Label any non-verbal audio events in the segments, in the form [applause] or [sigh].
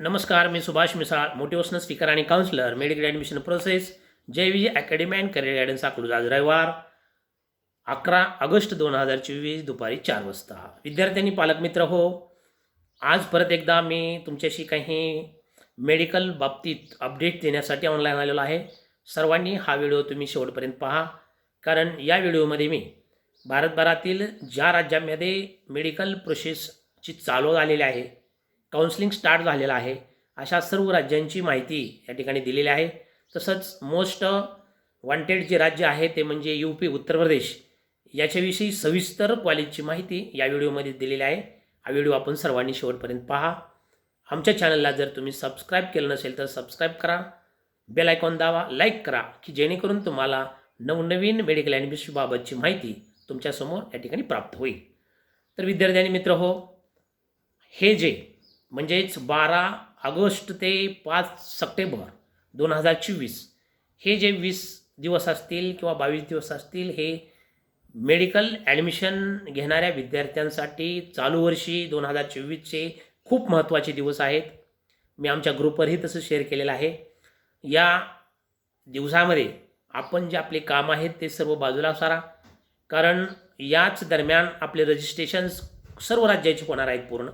नमस्कार मी Subhash Misal motivational speaker आणि counsellor medical admission process Jay Vijay academy and career guidance Akluj आज रविवार अकरा ऑगस्ट दोन हजार चोवीस दुपारी चार वाजता. विद्यार्थ्यांनी पालकमित्र हो आज परत एकदा मी तुमच्याशी काही मेडिकल बाबतीत अपडेट देण्यासाठी ऑनलाईन आलेलो आहे. सर्वांनी हा व्हिडिओ तुम्ही शेवटपर्यंत पहा कारण या व्हिडिओमध्ये मी भारतभरातील ज्या राज्यांमध्ये मेडिकल प्रोसेसची चालू झालेली आहे काउन्सिलिंग स्टार्ट झालेलं आहे. अशा सर्व राज्यांची माहिती या ठिकाणी दिलेली आहे. तसंच मोस्ट वॉन्टेड जे राज्य आहे ते म्हणजे यू पी उत्तर प्रदेश याच्याविषयी सविस्तर कॉलेजची माहिती या व्हिडिओमध्ये दिलेली आहे. हा व्हिडिओ आपण सर्वांनी शेवटपर्यंत पहा. आमच्या चॅनलला जर तुम्ही सबस्क्राईब केलं नसेल तर सबस्क्राईब करा. बेल आयकॉन दावा लाईक करा की जेणेकरून तुम्हाला नवनवीन मेडिकल ॲडमिशनबाबतची माहिती तुमच्यासमोर या ठिकाणी प्राप्त होईल. तर विद्यार्थी आणि मित्र हो हे जे म्हणजेच बारा ऑगस्ट ते पाच सप्टेंबर दोन हजार चोवीस. हे जे वीस दिवस असतील किंवा बावीस दिवस असतील हे मेडिकल ॲडमिशन घेणाऱ्या विद्यार्थ्यांसाठी चालू वर्षी दोन हजार चोवीसचे खूप महत्त्वाचे दिवस आहेत. मी आमच्या ग्रुपवरही तसं शेअर केलेलं आहे. या दिवसामध्ये आपण जे आपले काम आहेत ते सर्व बाजूला सारा. कारण याच दरम्यान आपले रजिस्ट्रेशन्स सर्व राज्याचे होणार आहेत पूर्ण.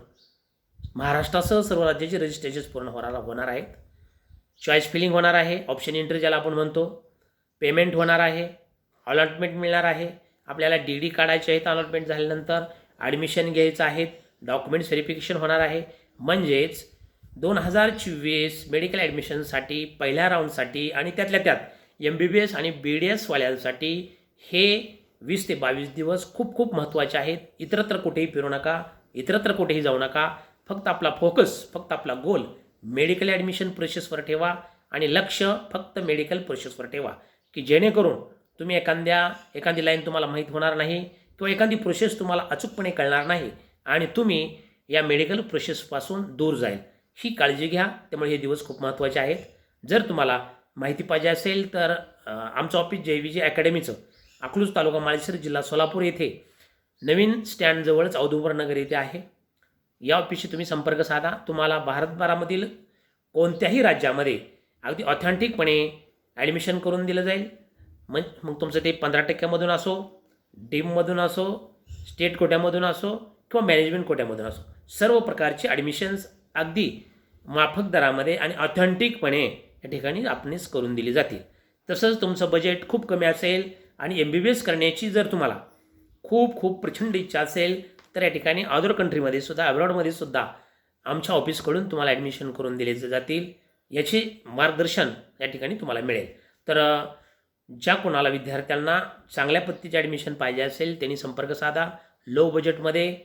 महाराष्ट्रासह सर्व राज्याचे रजिस्ट्रेशन्स पूर्ण होणार होणार आहेत. चॉईस फिलिंग होणार आहे. ऑप्शन एंट्री ज्याला आपण म्हणतो. पेमेंट होणार आहे. अलॉटमेंट मिळणार आहे. आपल्याला डी डी काढायचे आहेत अलॉटमेंट झाल्यानंतर. ॲडमिशन घ्यायचं आहेत. डॉक्युमेंट्स व्हेरिफिकेशन होणार आहे. म्हणजेच दोन हजार चोवीस मेडिकल ॲडमिशनसाठी पहिल्या राऊंडसाठी आणि त्यातल्या त्यात एम बी बी एस आणि बी डी एसवाल्यांसाठी हे वीस ते बावीस दिवस खूप खूप महत्त्वाचे आहेत. इतरत्र कुठेही फिरू नका. इतरत्र कुठेही जाऊ नका. फक्त आपला फोकस फक्त आपला गोल मेडिकल ॲडमिशन प्रोसेसवर ठेवा आणि लक्ष फक्त मेडिकल प्रोसेसवर ठेवा. की जेणेकरून तुम्ही एखाद्या एखादी लाईन तुम्हाला माहीत होणार नाही किंवा एखादी प्रोसेस तुम्हाला अचूकपणे कळणार नाही आणि तुम्ही या मेडिकल प्रोसेसपासून दूर जाईल. ही काळजी घ्या त्यामुळे हे दिवस खूप महत्त्वाचे आहेत. जर तुम्हाला माहिती पाहिजे असेल तर आमचं ऑफिस जय विजय अकॅडमीचं अकलूज तालुका माळेश्वर जिल्हा सोलापूर येथे. नवीन स्टँडजवळच औदुंबरनगर येथे आहे. या ऑफिसशी तुम्ही संपर्क साधा. तुम्हाला भारतभरामधील कोणत्याही राज्यामध्ये अगदी ऑथेंटिकपणे ॲडमिशन करून दिलं जाईल. मग मग तुमचं ते पंधरा टक्क्यामधून असो डीममधून असो स्टेट कोट्यामधून असो किंवा मॅनेजमेंट कोट्यामधून असो सर्व प्रकारचे ॲडमिशन्स अगदी माफक दरामध्ये आणि ऑथेंटिकपणे या ठिकाणी आपणच करून दिली जातील. तसंच तुमचं बजेट खूप कमी असेल आणि एम बी बी एस करण्याची जर तुम्हाला खूप खूप प्रचंड इच्छा असेल तर या ठिकाणी अदर कंट्रीमध्ये सुद्धा अब्रॉडमध्ये सुद्धा आमच्या ऑफिसकडून तुम्हाला ॲडमिशन करून दिले जातील. याचे मार्गदर्शन या ठिकाणी तुम्हाला मिळेल. तर ज्या कोणाला विद्यार्थ्यांना चांगल्या पद्धतीचे ॲडमिशन पाहिजे असेल त्यांनी संपर्क साधा. लो बजेटमध्ये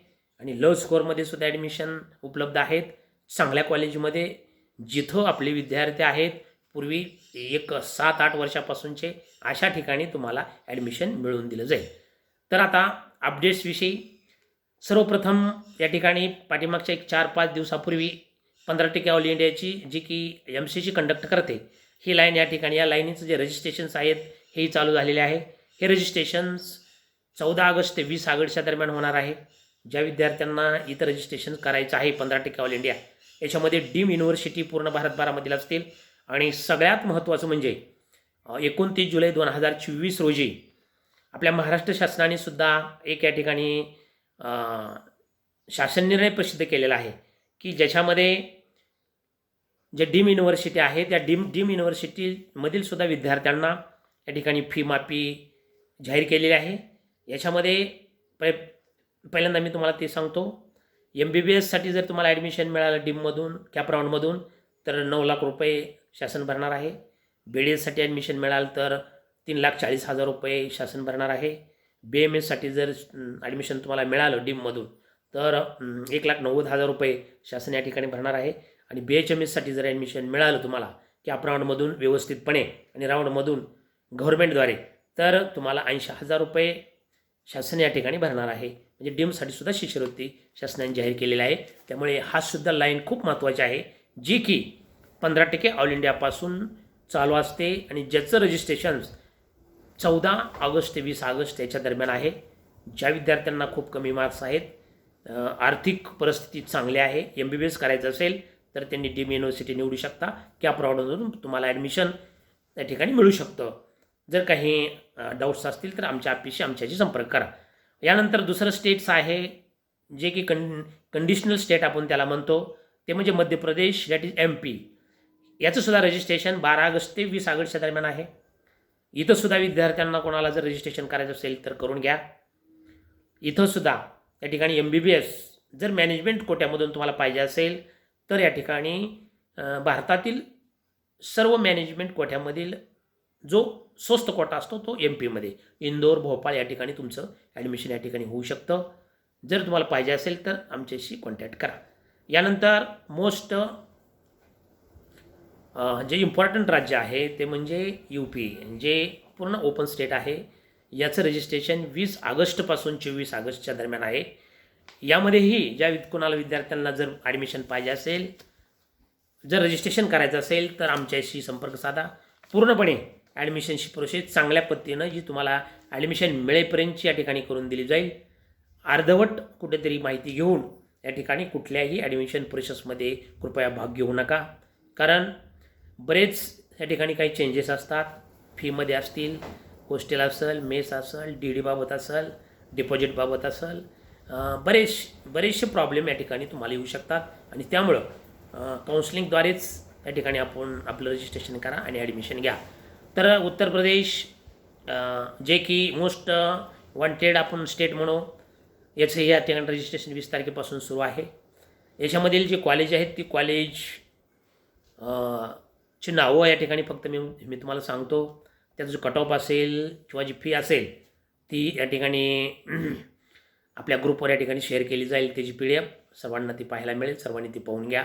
आणि लो स्कोअरमध्ये सुद्धा ॲडमिशन उपलब्ध आहेत. चांगल्या कॉलेजमध्ये जिथं आपले विद्यार्थी आहेत पूर्वी एक सात आठ वर्षापासूनचे अशा ठिकाणी तुम्हाला ॲडमिशन मिळवून दिलं जाईल. तर आता अपडेट्सविषयी सर्वप्रथम या ठिकाणी पाठीमागच्या एक चार पाच दिवसापूर्वी पंधरा टक्के ऑल इंडियाची जी की एम सीची कंडक्ट करते ही लाईन या ठिकाणी या लाईनीचं जे रजिस्ट्रेशन्स आहेत हेही चालू झालेले आहे. हे रजिस्ट्रेशन्स चौदा ऑगस्ट ते वीस ऑगस्टच्या दरम्यान होणार आहे. ज्या विद्यार्थ्यांना इथं रजिस्ट्रेशन करायचं आहे पंधरा टक्के ऑल इंडिया याच्यामध्ये डीम युनिव्हर्सिटी पूर्ण भारतभरामधील असतील. आणि सगळ्यात महत्त्वाचं म्हणजे एकोणतीस जुलै दोन हजार चोवीस रोजी आपल्या महाराष्ट्र शासनाने सुद्धा एक या ठिकाणी शासन निर्णय प्रसिद्ध केलेला आहे की ज्याच्यामध्ये जे डीम युनिव्हर्सिटी आहे त्या डीम डीम युनिव्हर्सिटीमधील सुद्धा विद्यार्थ्यांना या ठिकाणी फी माफी जाहीर केलेली आहे. याच्यामध्ये पै पहिल्यांदा मी तुम्हाला ते सांगतो. एम बी बी एससाठी जर तुम्हाला ॲडमिशन मिळालं डीममधून कॅप राऊंडमधून तर नऊ लाख रुपये शासन भरणार आहे. बी डी एससाठी ॲडमिशन मिळालं तर तीन लाख चाळीस हजार रुपये शासन भरणार आहे. बी एम एससाठी जर ॲडमिशन तुम्हाला मिळालं डीममधून तर एक लाख नव्वद हजार रुपये शासन या ठिकाणी भरणार आहे. आणि बी एच एम एससाठी जर ॲडमिशन मिळालं तुम्हाला कॅप राऊंडमधून व्यवस्थितपणे आणि राऊंडमधून गव्हर्नमेंटद्वारे तर तुम्हाला ऐंशी हजार रुपये शासन या ठिकाणी भरणार आहे. म्हणजे डीमसाठी सुद्धा शिष्यवृत्ती शासनाने जाहीर केलेली आहे. त्यामुळे हा सुद्धा लाईन खूप महत्त्वाची आहे जी की पंधरा टक्के ऑल इंडियापासून चालू असते आणि ज्याचं रजिस्ट्रेशन्स चौदा ऑगस्ट ते वीस ऑगस्ट याच्या दरम्यान आहे. ज्या विद्यार्थ्यांना खूप कमी मार्क्स आहेत आर्थिक परिस्थिती चांगली आहे एम बी बी एस करायचं असेल तर त्यांनी डीम युनिव्हर्सिटी निवडू शकता. कॅप्रॉडमधून तुम्हाला ॲडमिशन त्या ठिकाणी मिळू शकतं. जर काही डाऊट्स असतील तर आमच्या ऑफिसशी आमच्याशी संपर्क करा. यानंतर दुसरं स्टेट्स आहे जे की कं कंडिशनल स्टेट आपण त्याला म्हणतो. ते म्हणजे Madhya Pradesh that is M P याचंसुद्धा registration बारा ऑगस्ट ते वीस ऑगस्टच्या दरम्यान आहे. इथंसुद्धा विद्यार्थ्यांना कोणाला जर रजिस्ट्रेशन करायचं असेल तर करून घ्या. इथंसुद्धा या ठिकाणी एम बी बी एस जर मॅनेजमेंट कोट्यामधून तुम्हाला पाहिजे असेल तर या ठिकाणी भारतातील सर्व मॅनेजमेंट कोट्यामधील जो स्वस्त कोटा असतो तो एम पीमध्ये इंदोर भोपाळ या ठिकाणी तुमचं ॲडमिशन या ठिकाणी होऊ शकतं. जर तुम्हाला पाहिजे असेल तर आमच्याशी कॉन्टॅक्ट करा. यानंतर मोस्ट जे इम्पॉर्टंट राज्य आहे ते म्हणजे यू पी जे पूर्ण ओपन स्टेट आहे याचं रजिस्ट्रेशन वीस ऑगस्टपासून चोवीस ऑगस्टच्या दरम्यान आहे. यामध्येही ज्या कोणाला विद्यार्थ्यांना जर ॲडमिशन पाहिजे असेल जर रजिस्ट्रेशन करायचं असेल तर आमच्याशी संपर्क साधा. पूर्णपणे ॲडमिशनची प्रोसेस चांगल्या पद्धतीनं जी तुम्हाला ॲडमिशन मिळेपर्यंतची या ठिकाणी करून दिली जाईल. अर्धवट कुठेतरी माहिती घेऊन या ठिकाणी कुठल्याही ॲडमिशन प्रोसेसमध्ये कृपया भाग घेऊ नका. कारण बरेच या ठिकाणी काही चेंजेस असतात. फीमध्ये असतील हॉस्टेल असेल मेस असेल डी डीबाबत असेल डिपॉझिटबाबत असेल बरेच बरेचसे प्रॉब्लेम या ठिकाणी तुम्हाला येऊ शकतात. आणि त्यामुळं काउन्सिलिंगद्वारेच या ठिकाणी आपण आपलं रजिस्ट्रेशन करा आणि ॲडमिशन घ्या. तर उत्तर प्रदेश जे की मोस्ट वॉन्टेड आपण स्टेट म्हणू याचं या ठिकाणी रजिस्ट्रेशन वीस तारखेपासून सुरू आहे. याच्यामधील जे कॉलेज आहेत ती कॉलेज ची नावं या ठिकाणी फक्त मी मी तुम्हाला सांगतो. त्याचा जो कट ऑफ असेल किंवा जी फी असेल ती या ठिकाणी [clears throat] आपल्या ग्रुपवर या ठिकाणी शेअर केली जाईल. त्याची पी डी एफ सर्वांना ती पाहायला मिळेल. सर्वांनी ती पाहून घ्या.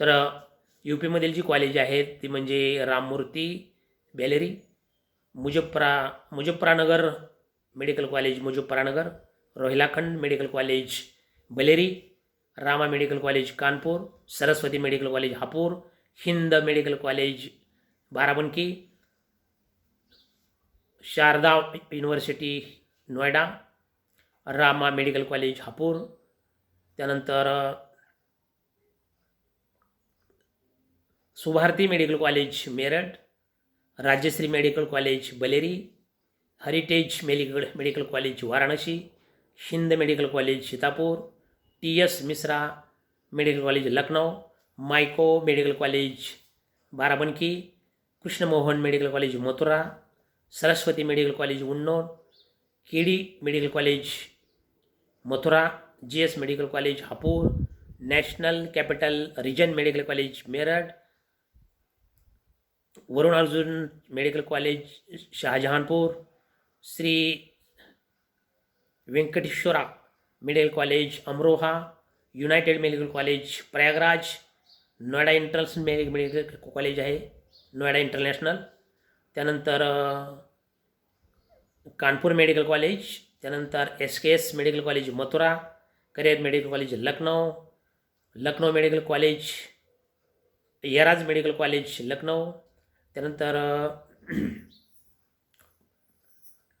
तर यू पीमधील जी कॉलेज आहेत ती म्हणजे Ramamurthy Bareilly मुजफ्फरा Muzaffarnagar medical college Muzaffarnagar Rohilkhand medical college Bareilly Rama medical college Kanpur Saraswati medical college Hapur Hind medical college Barabanki Sharda university Noida Rama medical college Hapur त्यानंतर Subharti medical college Meerut Rajshree medical college Bareilly heritage medical medical college Varanasi Hind medical college Sitapur T S Mishra medical college Lucknow Mayo medical college Barabanki Krishnamohan medical college Mathura Saraswati medical college Unnao K D medical college Mathura G S medical college Hapur national capital region medical college Meerut Varun Arjun medical college Shahjahanpur Shri Venkateshwara medical college Amroha united medical college Prayagraj Noida international medical medical college आहे Noida international. त्यानंतर Kanpur medical college त्यानंतर S K S medical college Mathura career medical college Lucknow Lucknow medical college यराज medical college Lucknow त्यानंतर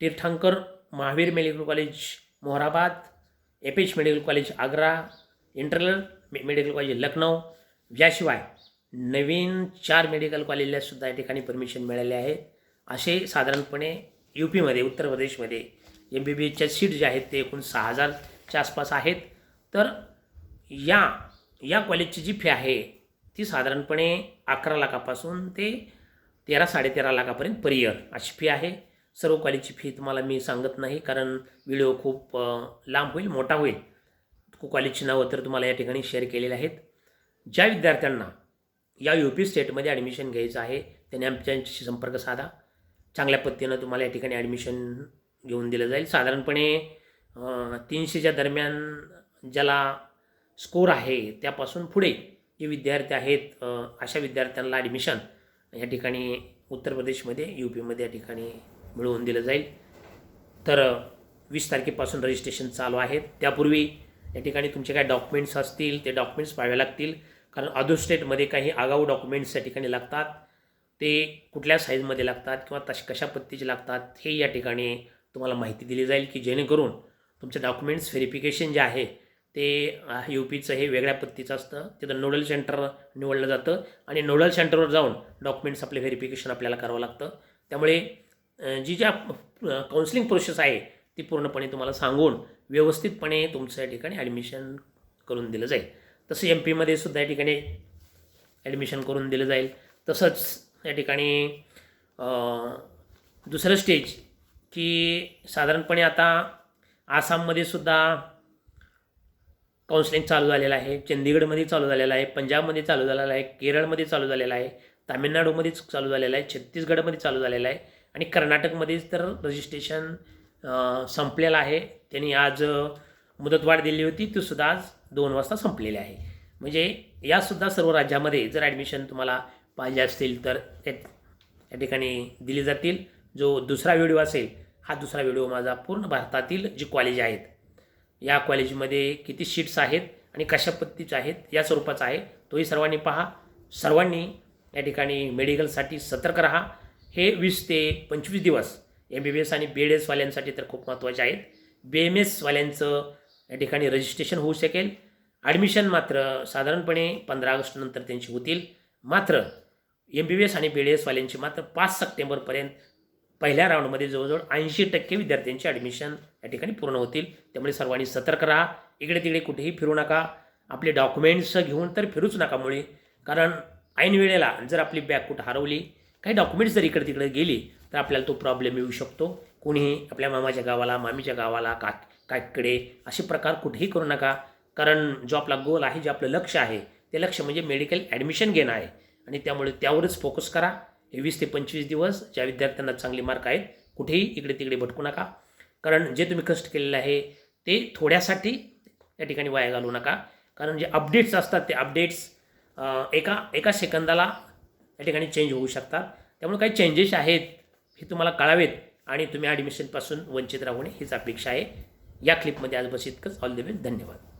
Tirthankar Tirthankar Mahavir medical college Moradabad एपीच medical college Agra internal मे- medical college Lucknow याशिवाय नवीन चार medical कॉलेजला सुद्धा या ठिकाणी परमिशन मिळाले आहे. असे साधारणपणे यू पीमध्ये उत्तर प्रदेशमध्ये एम बी बी एसच्या सीट जे आहेत ते एकूण सहा हजारच्या आसपास आहेत. तर या या कॉलेजची जी फी आहे ती साधारणपणे अकरा लाखापासून ते तेरा साडेतेरा लाखापर्यंत पर इयर अशी फी आहे. सर्व कॉलेजची फी तुम्हाला मी सांगत नाही कारण व्हिडिओ खूप लांब होईल मोठा होईल. कॉलेजची नावं तर तुम्हाला या ठिकाणी शेअर केलेले आहेत. ज्या विद्यार्थ्यांना या यू पी स्टेटमध्ये ॲडमिशन घ्यायचं आहे त्यांनी आमच्याशी संपर्क साधा. चांगल्या पद्धतीनं तुम्हाला या ठिकाणी ॲडमिशन घेऊन दिलं जाईल. साधारणपणे तीनशेच्या दरम्यान ज्याला स्कोर आहे त्यापासून पुढे जे विद्यार्थी आहेत अशा विद्यार्थ्यांना ॲडमिशन या ठिकाणी उत्तर प्रदेशमध्ये यू पीमध्ये या ठिकाणी मिळवून दिलं जाईल. तर वीस तारखेपासून रजिस्ट्रेशन चालू आहे त्यापूर्वी या ठिकाणी तुमचे काय डॉक्युमेंट्स असतील ते डॉक्युमेंट्स पाहावे लागतील. कारण अदर स्टेटमध्ये काही आगाऊ डॉक्युमेंट्स या ठिकाणी लागतात. ते कुठल्या साईजमध्ये लागतात किंवा तश कशा पद्धतीचे लागतात हे या ठिकाणी तुम्हाला माहिती दिली जाईल की जेणेकरून तुमचे डॉक्युमेंट्स व्हेरिफिकेशन जे आहे ते यू पीचं हे वेगळ्या पद्धतीचं असतं. तिथं नोडल सेंटर निवडलं जातं आणि नोडल सेंटरवर जाऊन डॉक्युमेंट्स आपले व्हेरिफिकेशन आपल्याला करावं लागतं. त्यामुळे जी ज्या काउन्सिलिंग प्रोसेस आहे ती पूर्णपणे तुम्हाला सांगून व्यवस्थितपणे तुमचं या ठिकाणी ॲडमिशन करून दिलं जाईल. तसं एम पीमध्ये सुद्धा या ठिकाणी ॲडमिशन करून दिलं जाईल. तसंच या ठिकाणी दुसरं स्टेज की साधारणपणे आता आसाममध्ये सुद्धा काउन्सिलिंग चालू झालेलं आहे चंदीगडमध्ये चालू झालेलं आहे पंजाबमध्ये चालू झालेलं आहे केरळमध्ये चालू झालेलं आहे तामिळनाडूमध्ये चालू झालेलं आहे छत्तीसगडमध्ये चालू झालेलं आहे आणि कर्नाटकमध्येच तर रजिस्ट्रेशन संपलेलं आहे. त्यांनी आज मुदतवाढ दिली होती ती सुद्धा आज दोन वाजता संपलेली आहे. म्हणजे यासुद्धा सर्व राज्यामध्ये जर ॲडमिशन तुम्हाला पाहिजे असतील तर या ठिकाणी दिली जातील. जो दुसरा व्हिडिओ असेल हा दुसरा व्हिडिओ माझा पूर्ण भारतातील जी कॉलेज आहेत या कॉलेजमध्ये किती सीट्स आहेत आणि कशा पद्धतीचे आहेत या स्वरूपाचा आहे तोही सर्वांनी पहा. सर्वांनी या ठिकाणी मेडिकलसाठी सतर्क राहा. हे वीस ते पंचवीस दिवस एम बी बी एस आणि बी एड एसवाल्यांसाठी तर खूप महत्त्वाचे आहेत. बी एम एसवाल्यांचं या ठिकाणी रजिस्ट्रेशन होऊ शकेल. ॲडमिशन मात्र साधारणपणे पंधरा ऑगस्टनंतर त्यांची होतील. मात्र एम बी बी एस आणि बी डी एसवाल्यांची मात्र पाच सप्टेंबरपर्यंत पहिल्या राऊंडमध्ये जवळजवळ ऐंशी टक्के विद्यार्थ्यांची ॲडमिशन या ठिकाणी पूर्ण होतील. त्यामुळे सर्वांनी सतर्क राहा. इकडे तिकडे कुठेही फिरू नका. आपले डॉक्युमेंट्स घेऊन तर फिरूच नका मुळे. कारण ऐन वेळेला जर आपली बॅग कुठं हरवली काही डॉक्युमेंट्स जर इकडे तिकडे गेली तर आपल्याला तो प्रॉब्लेम येऊ शकतो. कोणीही आपल्या मामाच्या गावाला मामीच्या गावाला का काकडे असे प्रकार कुठेही करू नका. कारण जो आपला गोल आहे जे आपलं लक्ष आहे ते लक्ष म्हणजे मेडिकल ॲडमिशन घेणं आहे. आणि त्यामुळे त्यावरच फोकस करा. हे वीस ते पंचवीस दिवस ज्या विद्यार्थ्यांना चांगले मार्क आहेत कुठेही इकडे तिकडे भटकू नका. कारण जे तुम्ही कष्ट केलेले आहे ते थोड्यासाठी या ठिकाणी वाया घालू नका. कारण जे अपडेट्स असतात ते अपडेट्स एका एका सेकंदाला या ठिकाणी चेंज होऊ शकतात. त्यामुळे काही चेंजेस आहेत हे तुम्हाला कळावेत आणि तुम्ही ॲडमिशनपासून वंचित राहू नये हीच अपेक्षा आहे. या क्लिपमध्ये आज बस इतकंच. ऑल द बेस्ट धन्यवाद.